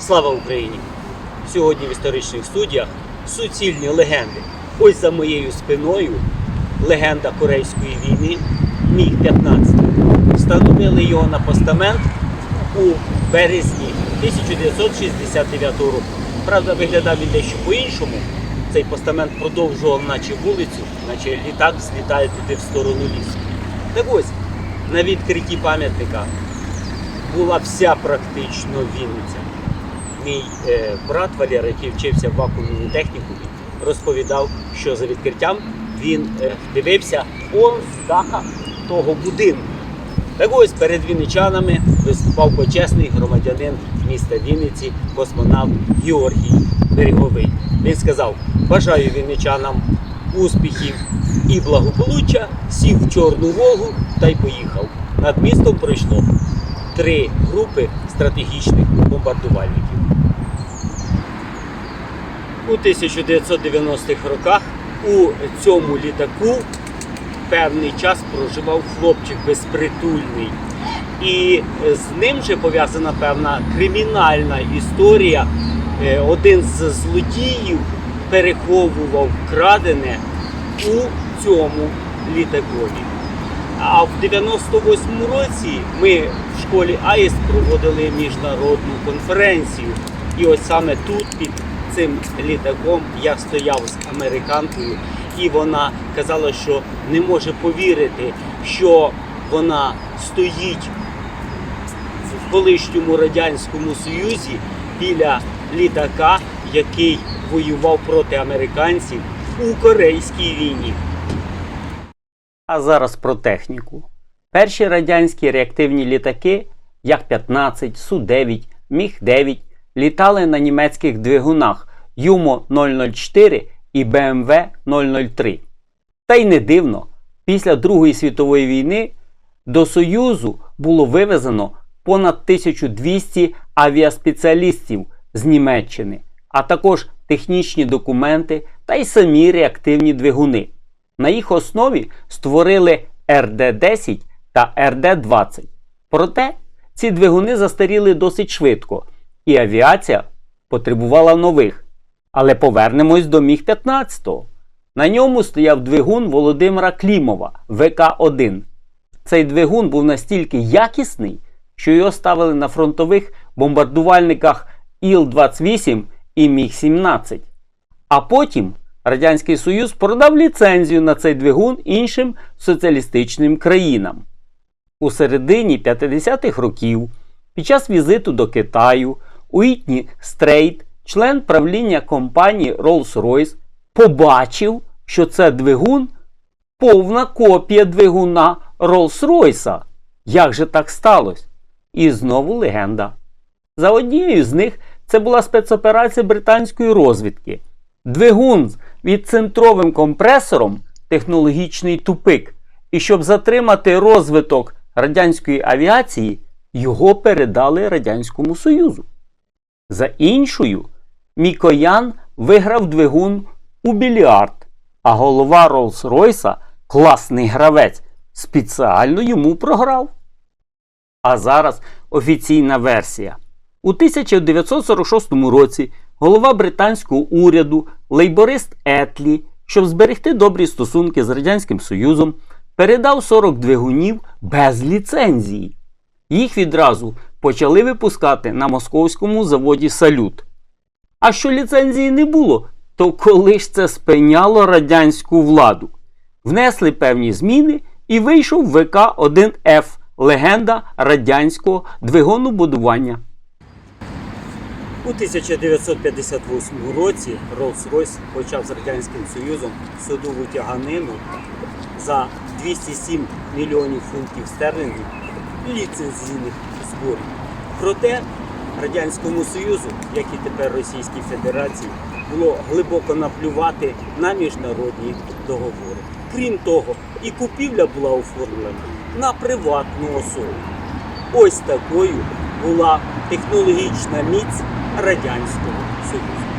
Слава Україні! Сьогодні в історичних студіях суцільні легенди. Ось за моєю спиною легенда Корейської війни Міг-15. Встановили його на постамент у березні 1969 року. Правда, виглядав він дещо по-іншому. Цей постамент продовжував наче вулицю, наче літак злітає туди в сторону лісу. Так ось, на відкритті пам'ятника була вся практично Вінниця. Мій е, брат Валера, який вчився в вакуумному технікумі, розповідав, що за відкриттям він е, дивився он з даха того будинку. Так ось перед вінничанами виступав почесний громадянин міста Вінниці, космонавт Георгій Береговий. Він сказав: бажаю вінничанам успіхів і благополуччя, сів в Чорну Волгу та й поїхав. Над містом пройшло три групи стратегічних бомбардувальників. У 1990-х роках у цьому літаку певний час проживав хлопчик безпритульний. І з ним же пов'язана певна кримінальна історія. Е, Один з злодіїв переховував крадене у цьому літакові. А в 98-му році ми в школі АІС проводили міжнародну конференцію. І ось саме тут під цим літаком я стояв з американкою, і вона казала, що не може повірити, що вона стоїть в колишньому радянському союзі біля літака, який воював проти американців у Корейській війні. А зараз про техніку. Перші радянські реактивні літаки Як-15, Су-9, Міг-9 літали на німецьких двигунах Юмо-004 і БМВ-003. Та й не дивно, після Другої світової війни до Союзу було вивезено понад 1200 авіаспеціалістів з Німеччини, а також технічні документи та й самі реактивні двигуни. На їх основі створили РД-10 та РД-20. Проте ці двигуни застаріли досить швидко, і авіація потребувала нових. Але повернемось до Міг-15. На ньому стояв двигун Володимира Клімова ВК-1. Цей двигун був настільки якісний, що його ставили на фронтових бомбардувальниках Іл-28 і Міг-17. А потім Радянський Союз продав ліцензію на цей двигун іншим соціалістичним країнам. У середині 50-х років, під час візиту до Китаю, Уітні Стрейт, член правління компанії Rolls-Royce, побачив, що це двигун повна копія двигуна Rolls-Royce. Як же так сталося? І знову легенда. За однією з них це була спецоперація британської розвідки. Двигун з відцентровим компресором технологічний тупик. І щоб затримати розвиток радянської авіації, його передали Радянському Союзу. За іншою, Мікоян виграв двигун у більярд, а голова Роллс-Ройса, класний гравець, спеціально йому програв. А зараз офіційна версія. У 1946 році голова британського уряду лейборист Етлі, щоб зберегти добрі стосунки з Радянським Союзом, передав 40 двигунів без ліцензії. Їх відразу почали випускати на московському заводі Салют. А що ліцензії не було, то коли ж це спиняло радянську владу? Внесли певні зміни і вийшов ВК-1Ф легенда радянського двигунобудування. У 1958 році Rolls-Royce почав з Радянським Союзом судову тяганину за 207 мільйонів фунтів стерлінгів ліцензійних зборів. Проте Радянському Союзу, як і тепер Російській Федерації, було глибоко наплювати на міжнародні договори. Крім того, і купівля була оформлена на приватну особу. Ось такою була технологічна міць Радянського Союзу.